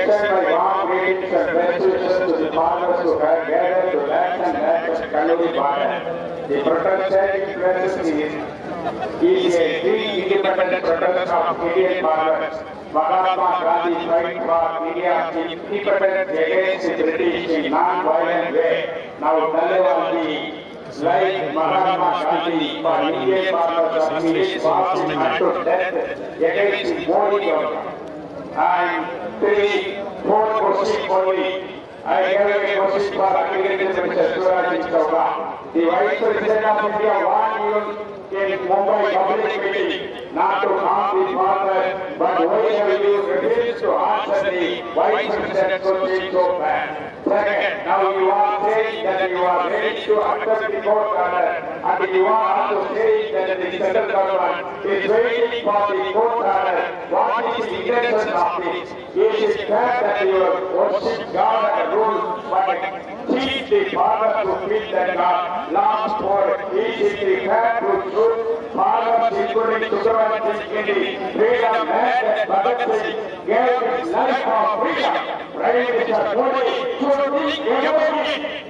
extend my warm greetings and wishes to the farmers who have gathered to dance and dance at Garden. The protest influences is, a three independent of Indian farmers. Mahatma Gandhi fight for India's independence against the British in non-violent way. Now Talewalji like Mahatma Gandhi for Indian farmers of English death against the Modi government. And three, four question only. I gave a question for. Suraj Chawla. The Vice President of India warned in Mumbai public meeting not to harm the farmers, but why have you refused to answer the Vice President question so? Second, now you are saying that you are ready to accept the order, and you are also saying that the central government is waiting for the order. What is the intention of this? It is fair that you worship God and rule, but teach the farmer to feed the God. Last it is the to truth. Farmers, including Sudaman Singh, freedom land that Bhagat Singh gave his life for freedom. Yes, the protest, Punjab is protest for 100 crore farmers living in all India. That is only we will use it against Modi. Across India, we we promise to for the.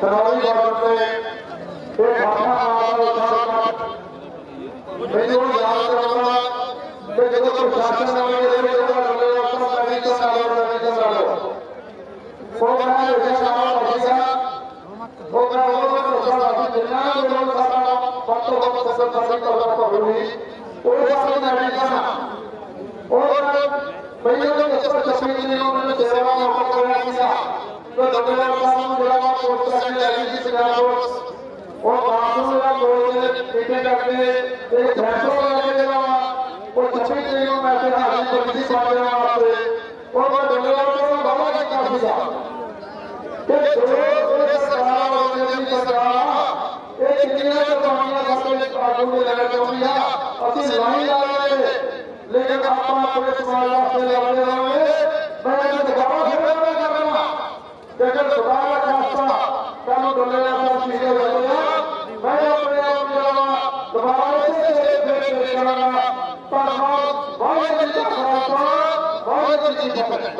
चुनावी border पे एक घटना याद करूंगा जो प्रशासन और भैया सेवा तो दोपहर का हम थोड़ा बहुत कोर्स करने लगे जिस कोर्स और बाथरूम का कोर्स पीछे करके एक भैंसों का लगे देना और छब्बीस दिनों में ऐसे हाजिर को किसी बात देना आपसे और मैं दोपहर को बाबा के काफ़ी था तो जो एक सराहा और ज़मीन का सराहा एक किला का सामना करके एक आगू में लगा के दिया अति नहीं जा रहे लेकिन आप पुलिस वाला से लड़ने वाले मैं जब दबा ఎవరు చెప్పండి.